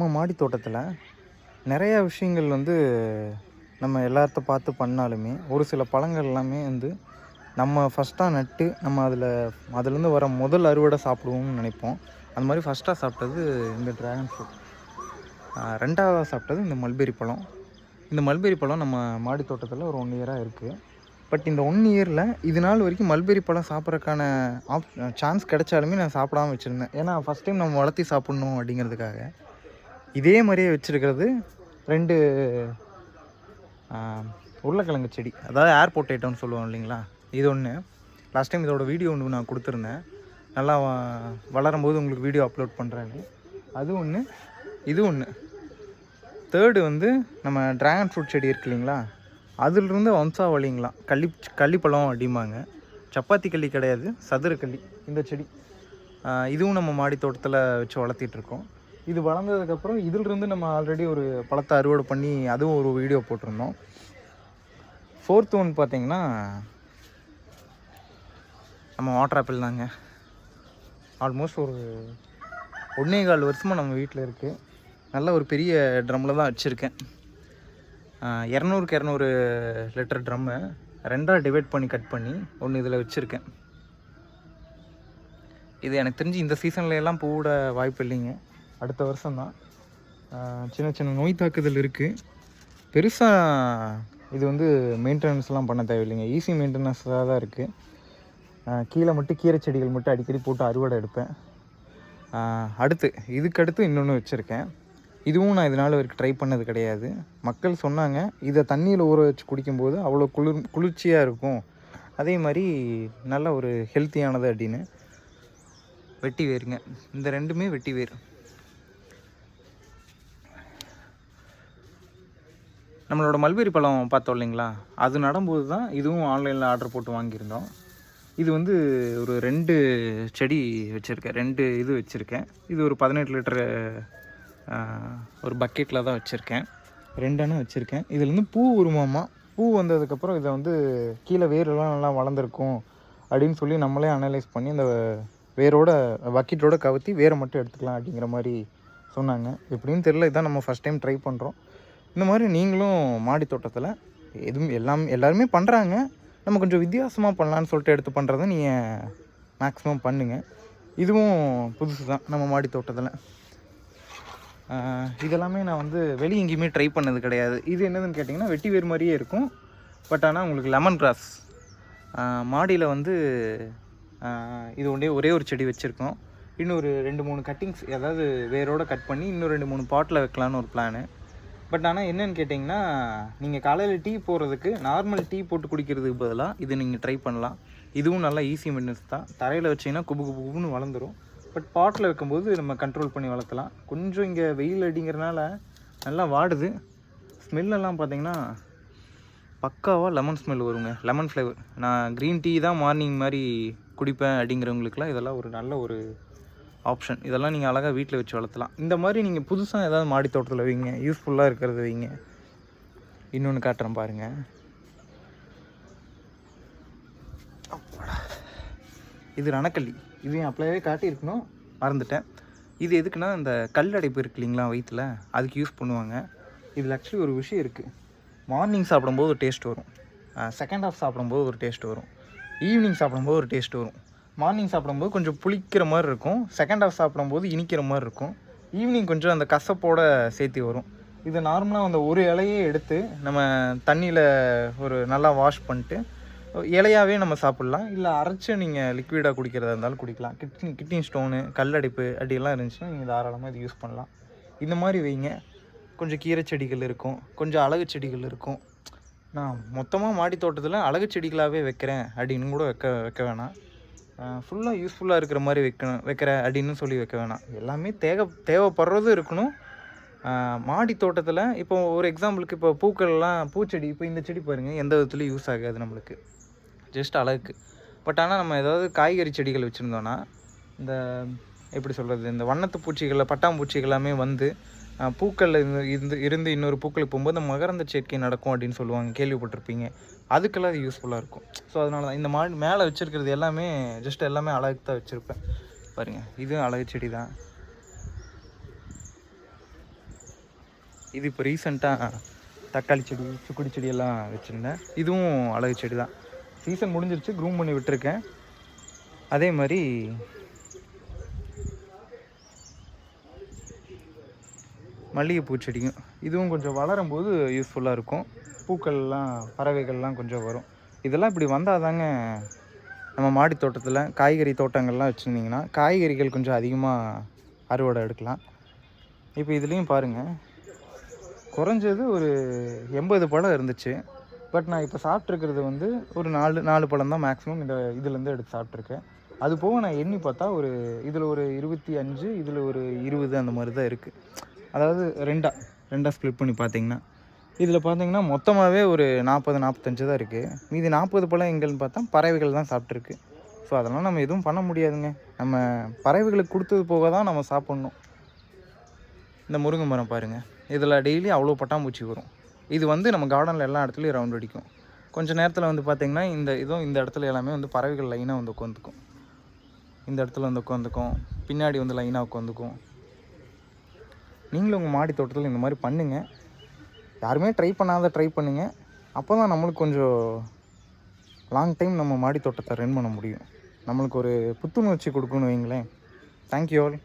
நம்ம மாடி தோட்டத்தில் நிறையா விஷயங்கள் வந்து நம்ம எல்லாத்த பார்த்து பண்ணாலுமே ஒரு சில பழங்கள் எல்லாமே வந்து நம்ம ஃபஸ்ட்டாக நட்டு நம்ம அதில் அதுலேருந்து வர முதல் அறுவடை சாப்பிடுவோம்னு நினைப்போம். அந்த மாதிரி ஃபஸ்ட்டாக சாப்பிட்டது இந்த ட்ராகன் ஃப்ரூட் ரெண்டாவதாக சாப்பிட்டது இந்த மல்பெரி பழம். இந்த மல்பெரி பழம் நம்ம மாடி தோட்டத்தில் ஒரு ஒன் இயராக இருக்குது பட் இந்த ஒன் இயரில் இது நாள் வரைக்கும் மல்பெரி பழம் சாப்பிட்றதுக்கான ஆப் சான்ஸ் கிடைச்சாலுமே நான் சாப்பிடாம வச்சுருந்தேன். ஏன்னா ஃபஸ்ட் டைம் நம்ம வளர்த்தி சாப்பிட்ணும் அப்படிங்கிறதுக்காக. இதே மாதிரியே வச்சுருக்கிறது ரெண்டு உருளைக்கிழங்கு செடி. அதாவது ஏர் பொட்டேட்டோன்னு சொல்லுவோம் இல்லைங்களா? இது ஒன்று லாஸ்ட் டைம் இதோட வீடியோ ஒன்று நான் கொடுத்துருந்தேன். நல்லா வ- வளரும்போது உங்களுக்கு வீடியோ அப்லோட் பண்ணுறேன்னு அது ஒன்று இது ஒன்று தேர்டு வந்து நம்ம ட்ராகன் ஃப்ரூட் செடி இருக்கு இல்லைங்களா? அதிலிருந்து வம்சாவளிங்களாம். கள்ளி கள்ளிப்பழம் அப்படிம்பாங்க. சப்பாத்தி கள்ளி கிடையாது சதுர கள்ளி இந்த செடி. இதுவும் நம்ம மாடி தோட்டத்தில் வச்சு வளர்த்திட்ருக்கோம் இது வளர்ந்ததுக்கப்புறம் இதிலிருந்து நம்ம ஆல்ரெடி ஒரு பழத்தை அறுவடை பண்ணி அதுவும் ஒரு வீடியோ போட்டிருந்தோம். ஃபோர்த் ஒன் பார்த்தீங்கன்னா நம்ம வாட்டர் ஆப்பிள் தாங்க. ஆல்மோஸ்ட் ஒரு ஒன்றே கால் வருஷமாக நம்ம வீட்டில் இருக்குது நல்ல ஒரு பெரிய ட்ரம்மில் தான் வச்சுருக்கேன் இரநூறுக்கு இரநூறு லிட்டர் ட்ரம்மை ரெண்டாக டிவைட் பண்ணி கட் பண்ணி ஒன்று இதில் வச்சுருக்கேன். இது எனக்கு தெரிஞ்சு இந்த சீசன்ல எல்லாம் பூவிட வாய்ப்பு இல்லைங்க. அடுத்த வருஷம்தான். சின்ன சின்ன நோய் தாக்குதல் இருக்குது பெருசாக இது வந்து மெயின்டெனன்ஸ்லாம் பண்ண தேவையில்லைங்க. ஈஸி மெயின்டெனன்ஸாக தான் இருக்குது கீழே மட்டும் கீரை செடிகள் மட்டும் அடிக்கடி போட்டு அறுவடை எடுப்பேன். அடுத்து இதுக்கு அடுத்து இன்னொன்று வச்சுருக்கேன். இதுவும் நான் இதனால் வரைக்கும் ட்ரை பண்ணது கிடையாது. மக்கள் சொன்னாங்க இதை தண்ணியில் ஊற வச்சு குடிக்கும்போது அவ்வளோ குளிர் குளிர்ச்சியாக இருக்கும். அதே மாதிரி நல்ல ஒரு ஹெல்த்தியானது அப்படின்னு. வெட்டி வேருங்க. இந்த ரெண்டுமே வெட்டி வேறு நம்மளோட மல்பெரி பழம் பார்த்தோம் இல்லைங்களா? அது நடும்போது தான் இதுவும் ஆன்லைனில் ஆர்டர் போட்டு வாங்கியிருந்தோம். இது வந்து ஒரு ரெண்டு செடி வச்சுருக்கேன். ரெண்டு இது வச்சுருக்கேன். இது ஒரு பதினெட்டு லிட்டரு ஒரு பக்கெட்டில் தான் வச்சுருக்கேன். ரெண்டெண்ணா வச்சுருக்கேன். இதுலேருந்து பூ உருமாமா பூ வந்ததுக்கப்புறம் இதை வந்து கீழே வேரெல்லாம் நல்லா வளர்ந்துருக்கும் அப்படின்னு சொல்லி நம்மளே அனலைஸ் பண்ணி அந்த வேரோட பக்கெட்டோட கவுத்தி வேரை மட்டும் எடுத்துக்கலாம் அப்படிங்கிற மாதிரி சொன்னாங்க. எப்படின்னு தெரில இதான் நம்ம ஃபஸ்ட் டைம் ட்ரை பண்ணுறோம் இந்த மாதிரி நீங்களும் மாடி தோட்டத்தில் எதுவும் எல்லாம் எல்லாருமே பண்ணுறாங்க நம்ம கொஞ்சம் வித்தியாசமாக பண்ணலான்னு சொல்லிட்டு எடுத்து பண்ணுறத நீங்கள் மேக்ஸிமம் பண்ணுங்கள் இதுவும் புதுசு தான் நம்ம மாடி தோட்டத்தில். இதெல்லாமே நான் வந்து வெளியே எங்கேயுமே ட்ரை பண்ணது கிடையாது. இது என்னதுன்னு கேட்டிங்கன்னா வெட்டி வேறு மாதிரியே இருக்கும். பட் ஆனால் உங்களுக்கு லெமன் கிராஸ் மாடியில் வந்து இது ஒன்றே ஒரே ஒரு செடி வச்சுருக்கோம். இன்னொரு ரெண்டு மூணு கட்டிங்ஸ் அதாவது வேரோட கட் பண்ணி இன்னும் ரெண்டு மூணு பாட்டில் வைக்கலான்னு ஒரு பிளானு பட் ஆனால் என்னென்னு கேட்டிங்கன்னா நீங்கள் காலையில் டீ போடுறதுக்கு நார்மல் டீ போட்டு குடிக்கிறதுக்கு பதிலாக இது நீங்கள் ட்ரை பண்ணலாம். இதுவும் நல்லா ஈஸி மெயின்டெனன்ஸ் தான். தரையில் வச்சிங்கன்னா குபு குபு குபுன்னு வளர்ந்துரும். பட் பாட்டில் வைக்கும்போது நம்ம கண்ட்ரோல் பண்ணி வளர்த்தலாம் கொஞ்சம் இங்கே வெயில் அடிங்கிறனால நல்லா வாடுது. ஸ்மெல்லெல்லாம் பார்த்தீங்கன்னா பக்காவாக லெமன் ஸ்மெல் வருங்க. லெமன் ஃப்ளேவர் நான் க்ரீன் டீ தான் மார்னிங் மாதிரி குடிப்பேன் அப்படிங்கிறவங்களுக்குலாம் இதெல்லாம் ஒரு நல்ல ஒரு ஆப்ஷன். இதெல்லாம் நீங்கள் அழகாக வீட்டில் வச்சு வளர்த்தலாம். இந்த மாதிரி நீங்கள் புதுசாக ஏதாவது மாடி தோட்டத்தில் வைங்க. யூஸ்ஃபுல்லாக இருக்கிறது வைங்க. இன்னொன்று காட்டுறேன் பாருங்கள் இது ரணக்கல்லி. இது என் காட்டியிருக்கணும். மறந்துட்டேன். இது எதுக்குன்னா இந்த கல் அடைப்பு இருக்கு இல்லைங்களா வயிற்றில் அதுக்கு யூஸ் பண்ணுவாங்க. இதில் ஆக்சுவலி ஒரு விஷயம் இருக்குது மார்னிங் சாப்பிடும்போது ஒரு டேஸ்ட் வரும். செகண்ட் ஹாஃப் சாப்பிடும்போது ஒரு டேஸ்ட் வரும். ஈவினிங் சாப்பிடும்போது ஒரு டேஸ்ட் வரும். மார்னிங் சாப்பிடும்போது கொஞ்சம் புளிக்கிற மாதிரி இருக்கும். செகண்ட் ஹாஃப் சாப்பிடும்போது இனிக்கிற மாதிரி இருக்கும். ஈவினிங் கொஞ்சம் அந்த கசப்போடு சேர்த்து வரும். இது நார்மலாக அந்த ஒரு இலையே எடுத்து நம்ம தண்ணியில் ஒரு நல்லா வாஷ் பண்ணிட்டு இலையாகவே நம்ம சாப்பிட்லாம். இல்லை அரைச்சி நீங்கள் லிக்விடாக குடிக்கிறதா இருந்தாலும் குடிக்கலாம். கிட்னி கிட்னி ஸ்டோனு கல்லடைப்பு அப்படியெல்லாம் இருந்துச்சுன்னா நீங்கள் தாராளமாக இது யூஸ் பண்ணலாம். இந்த மாதிரி வைங்க. கொஞ்சம் கீரை செடிகள் இருக்கும். கொஞ்சம் அழகு செடிகள் இருக்கும். நான் மொத்தமாக மாடி தோட்டத்தில் அழகு செடிகளாகவே வைக்கிறேன் அப்படின்னு கூட வைக்க வைக்க வேணாம். ஃபுல்லாக யூஸ்ஃபுல்லாக இருக்கிற மாதிரி வைக்கணும் வைக்கிற அப்படின்னு சொல்லி வைக்க வேணாம். எல்லாமே தேவை தேவைப்படுறதும் இருக்கணும். மாடி தோட்டத்தில் இப்போ ஒரு எக்ஸாம்பிளுக்கு இப்போ பூக்கள்லாம் பூச்செடி இப்போ இந்த செடி பாருங்கள் எந்த விதத்துலையும் யூஸ் ஆகாது நம்மளுக்கு. ஜஸ்ட் அழகுக்கு. பட் ஆனால் நம்ம ஏதாவது காய்கறி செடிகள் வச்சுருந்தோன்னா இந்த எப்படி சொல்கிறது இந்த வண்ணத்து பூச்சிகளில் பட்டாம்பூச்சிகள் எல்லாமே வந்து பூக்களில் இருந்து இருந்து இருந்து இன்னொரு பூக்களுக்கு போகும்போது இந்த மகரந்த சேர்க்கை நடக்கும் அப்படின்னு சொல்லுவாங்க கேள்விப்பட்டிருப்பீங்க. அதுக்கெல்லாம் அது யூஸ்ஃபுல்லாக இருக்கும். ஸோ அதனால தான் இந்த மாடி மேலே வச்சுருக்கிறது எல்லாமே ஜஸ்ட் எல்லாமே அழகு தான் வச்சுருப்பேன். பாருங்கள் இதுவும் அழகு செடி தான். இது இப்போ ரீசெண்டாக தக்காளி செடி சுக்குடி செடி எல்லாம் வச்சுருந்தேன். இதுவும் அழகு செடி தான். சீசன் முடிஞ்சிருச்சு க்ரூம் பண்ணி விட்டுருக்கேன். அதே மாதிரி மல்லிகைப்பூ செடியும் இதுவும் கொஞ்சம் வளரும் போது யூஸ்ஃபுல்லாக இருக்கும். பூக்கள்லாம் பறவைகள்லாம் கொஞ்சம் வரும். இதெல்லாம் இப்படி வந்தால் தாங்க நம்ம மாடி தோட்டத்தில் காய்கறி தோட்டங்கள்லாம் வச்சுருந்தீங்கன்னா காய்கறிகள் கொஞ்சம் அதிகமாக அறுவடை எடுக்கலாம். இப்போ இதுலேயும் பாருங்கள் குறைஞ்சது ஒரு எண்பது பழம் இருந்துச்சு. பட் நான் இப்போ சாப்பிட்ருக்கிறது வந்து ஒரு நாலு நாலு பழம் தான் மேக்ஸிமம் இந்த இதுலேருந்து எடுத்து சாப்பிட்ருக்கேன் அது போக நான் எண்ணி பார்த்தா ஒரு இதில் ஒரு இருபத்தி அஞ்சு இதில் ஒரு இருபது அந்த மாதிரி தான் இருக்குது அதாவது ரெண்டாக ரெண்டாக ஸ்ப்ளிட் பண்ணி பார்த்தீங்கன்னா இதில் பார்த்தீங்கன்னா மொத்தமாகவே ஒரு நாற்பது நாற்பத்தஞ்சு தான் இருக்குது மீதி நாற்பது பழம் எங்கேன்னு பார்த்தா பறவைகள் தான் சாப்பிட்ருக்கு ஸோ அதெல்லாம் நம்ம எதுவும் பண்ண முடியாதுங்க. நம்ம பறவைகளுக்கு கொடுத்தது போக தான் நம்ம சாப்பிட்ணும். இந்த முருங்கை மரம் பாருங்கள் இதில் டெய்லி அவ்வளோ பட்டாம்பூச்சி வரும். இது வந்து நம்ம கார்டனில் எல்லா இடத்துலையும் ரவுண்ட் அடிக்கும். கொஞ்சம் நேரத்தில் வந்து பார்த்திங்கன்னா இந்த இதுவும் இந்த இடத்துல எல்லாமே வந்து பறவைகள் லைனாக வந்து உட்காந்துக்கும். இந்த இடத்துல வந்து உட்காந்துக்கும். பின்னாடி வந்து லைனாக உட்காந்துக்கும். நீங்களும் உங்கள் மாடி தோட்டத்தில் இந்த மாதிரி பண்ணுங்கள் யாருமே ட்ரை பண்ணாத ட்ரை பண்ணுங்கள் அப்போ தான் நம்மளுக்கு கொஞ்சம் லாங் டைம் நம்ம மாடி தோட்டத்தை ரன் பண்ண முடியும். நம்மளுக்கு ஒரு புத்துணர்ச்சி கொடுக்கணும் வைங்களேன் தேங்க்யூ ஆல்